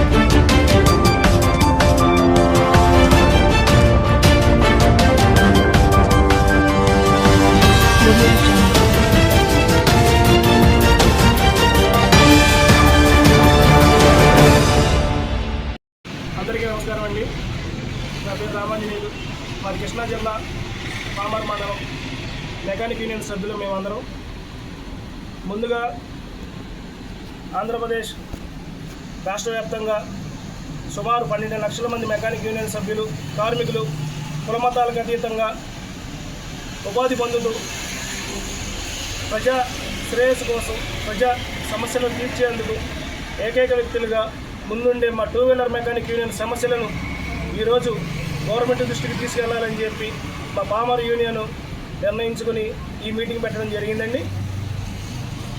అందరికీ నమస్కారం అండి. నా పేరు రామాంజనేయులు. మాది కృష్ణా జిల్లా పామర్ మండలం. మెకానిక్ యూనియన్ సభ్యులు మేమందరం. ముందుగా ఆంధ్రప్రదేశ్ రాష్ట్ర వ్యాప్తంగా సుమారు పన్నెండు లక్షల మంది మెకానిక్ యూనియన్ సభ్యులు కార్మికులు కులమతాలకు అతీతంగా ఉపాధి పొందుతూ ప్రజా శ్రేయస్సు కోసం ప్రజా సమస్యలను తీర్చేందుకు ఏకైక వ్యక్తులుగా ముందుండే మా టూ వీలర్ మెకానిక్ యూనియన్ సమస్యలను ఈరోజు గవర్నమెంట్ దృష్టికి తీసుకెళ్ళాలని చెప్పి మా పామర్ యూనియన్ నిర్ణయించుకుని ఈ మీటింగ్ పెట్టడం జరిగిందండి.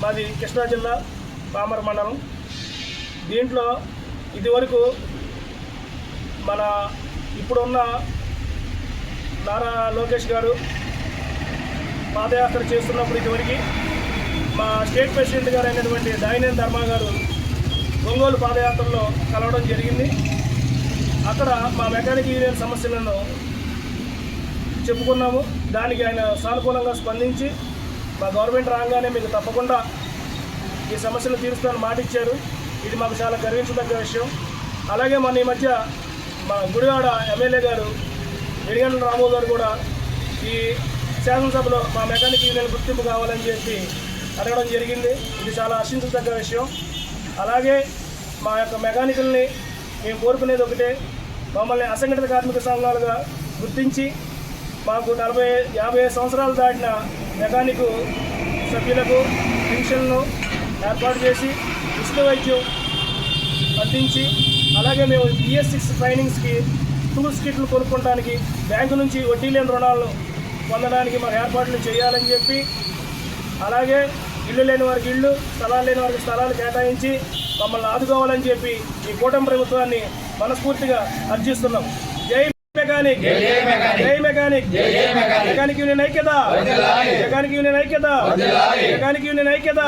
మాది కృష్ణా జిల్లా పామర్ మండలం. దీంట్లో ఇదివరకు మన ఇప్పుడున్న నారా లోకేష్ గారు పాదయాత్ర చేస్తున్నప్పుడు ఇదివరకు మా స్టేట్ ప్రెసిడెంట్ గారు అయినటువంటి దాయినేని ధర్మ గారు ఒంగోలు పాదయాత్రలో కలవడం జరిగింది. అక్కడ మా మెకానిక్ యూనియన్ సమస్యలను చెప్పుకున్నాము. దానికి ఆయన సానుకూలంగా స్పందించి మా గవర్నమెంట్ రాగానే మీకు తప్పకుండా ఈ సమస్యలు తీరుస్తామని మాట ఇచ్చారు ఇది మాకు చాలా గర్వించదగ్గ విషయం. అలాగే మన ఈ మధ్య మా గుడివాడ ఎమ్మెల్యే గారు ఎడిగండ్ల రాము గారు కూడా ఈ శాసనసభలో మా మెకానిక్ యూనియన్ గుర్తింపు కావాలని చెప్పి అడగడం జరిగింది. ఇది చాలా హర్షించదగ్గ విషయం. అలాగే మా యొక్క మెకానికల్ని మేము కోరుకునేది ఒకటే మమ్మల్ని అసంఘటిత కార్మిక సంఘాలుగా గుర్తించి మాకు నలభై యాభై సంవత్సరాలు దాటిన మెకానిక్ సభ్యులకు పెన్షన్ను ఏర్పాటు చేసి ఉచిత వైద్యం అందించి అలాగే మేము బిఎస్ సిక్స్ ట్రైనింగ్స్కి టూల్స్ కిట్లు కొనుక్కోవడానికి బ్యాంకు నుంచి వడ్డీ లేని రుణాలను పొందడానికి మన ఏర్పాట్లు చేయాలని చెప్పి అలాగే ఇల్లు లేని వారికి ఇల్లు స్థలాలు లేని వారికి స్థలాలు కేటాయించి మమ్మల్ని ఆదుకోవాలని చెప్పి ఈ కూటమి ప్రభుత్వాన్ని మనస్ఫూర్తిగా అర్జిస్తున్నాం. మెకానిక్. జై మెకానిక్. మెకానిక్. యూనియన్ ఐక్యత. మెకానిక్ యూనియన్ ఐక్యత. మెకానిక్ యూనియన్ ఐక్యత.